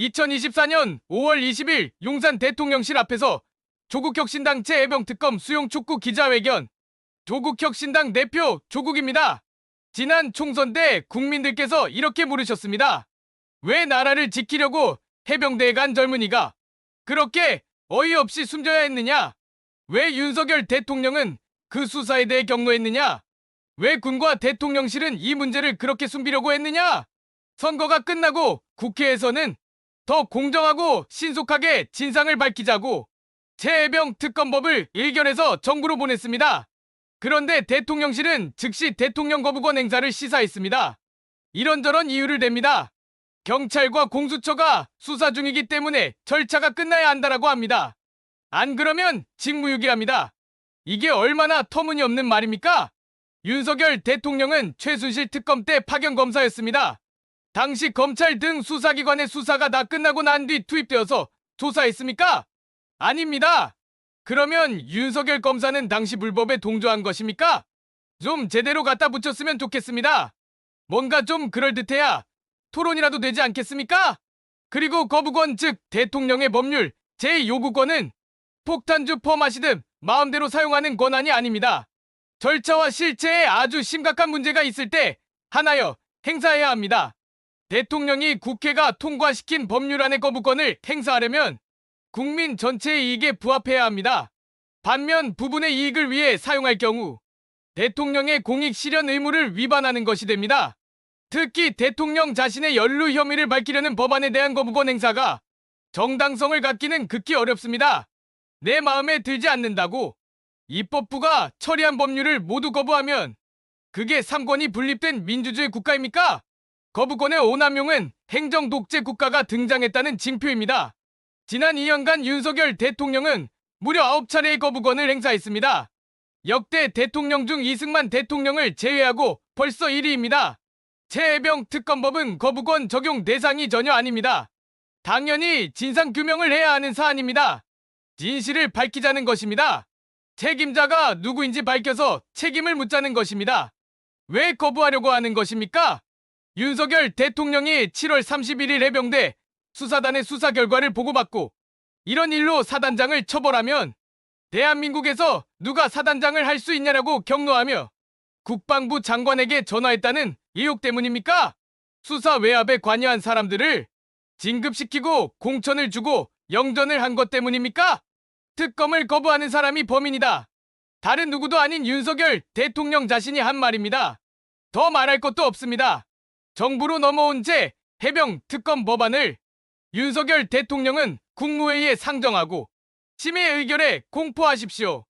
2024년 5월 20일 용산 대통령실 앞에서 조국혁신당 최애병 특검 수용 촉구 기자회견 조국혁신당 대표 조국입니다. 지난 총선 때 국민들께서 이렇게 물으셨습니다. 왜 나라를 지키려고 해병대에 간 젊은이가 그렇게 어이없이 숨져야 했느냐? 왜 윤석열 대통령은 그 수사에 대해 경로했느냐? 왜 군과 대통령실은 이 문제를 그렇게 숨기려고 했느냐? 선거가 끝나고 국회에서는 더 공정하고 신속하게 진상을 밝히자고 최혜병 특검법을 일결해서 정부로 보냈습니다. 그런데 대통령실은 즉시 대통령 거부권 행사를 시사했습니다. 이런저런 이유를 댑니다. 경찰과 공수처가 수사 중이기 때문에 절차가 끝나야 한다라고 합니다. 안 그러면 직무유기랍니다. 이게 얼마나 터무니없는 말입니까? 윤석열 대통령은 최순실 특검 때 파견 검사였습니다. 당시 검찰 등 수사기관의 수사가 다 끝나고 난 뒤 투입되어서 조사했습니까? 아닙니다. 그러면 윤석열 검사는 당시 불법에 동조한 것입니까? 좀 제대로 갖다 붙였으면 좋겠습니다. 뭔가 좀 그럴듯해야 토론이라도 되지 않겠습니까? 그리고 거부권 즉 대통령의 법률 제 요구권은 폭탄주 퍼마시듯 마음대로 사용하는 권한이 아닙니다. 절차와 실체에 아주 심각한 문제가 있을 때 하나여 행사해야 합니다. 대통령이 국회가 통과시킨 법률안의 거부권을 행사하려면 국민 전체의 이익에 부합해야 합니다. 반면 부분의 이익을 위해 사용할 경우 대통령의 공익 실현 의무를 위반하는 것이 됩니다. 특히 대통령 자신의 연루 혐의를 밝히려는 법안에 대한 거부권 행사가 정당성을 갖기는 극히 어렵습니다. 내 마음에 들지 않는다고 입법부가 처리한 법률을 모두 거부하면 그게 삼권이 분립된 민주주의 국가입니까? 거부권의 오남용은 행정 독재 국가가 등장했다는 징표입니다. 지난 2년간 윤석열 대통령은 무려 9차례의 거부권을 행사했습니다. 역대 대통령 중 이승만 대통령을 제외하고 벌써 1위입니다. 최혜병 특검법은 거부권 적용 대상이 전혀 아닙니다. 당연히 진상규명을 해야 하는 사안입니다. 진실을 밝히자는 것입니다. 책임자가 누구인지 밝혀서 책임을 묻자는 것입니다. 왜 거부하려고 하는 것입니까? 윤석열 대통령이 7월 31일 해병대 수사단의 수사 결과를 보고받고 이런 일로 사단장을 처벌하면 대한민국에서 누가 사단장을 할 수 있냐라고 경로하며 국방부 장관에게 전화했다는 의혹 때문입니까? 수사 외압에 관여한 사람들을 진급시키고 공천을 주고 영전을 한 것 때문입니까? 특검을 거부하는 사람이 범인이다. 다른 누구도 아닌 윤석열 대통령 자신이 한 말입니다. 더 말할 것도 없습니다. 정부로 넘어온 제 해병 특검 법안을 윤석열 대통령은 국무회의에 상정하고 심의 의결에 공포하십시오.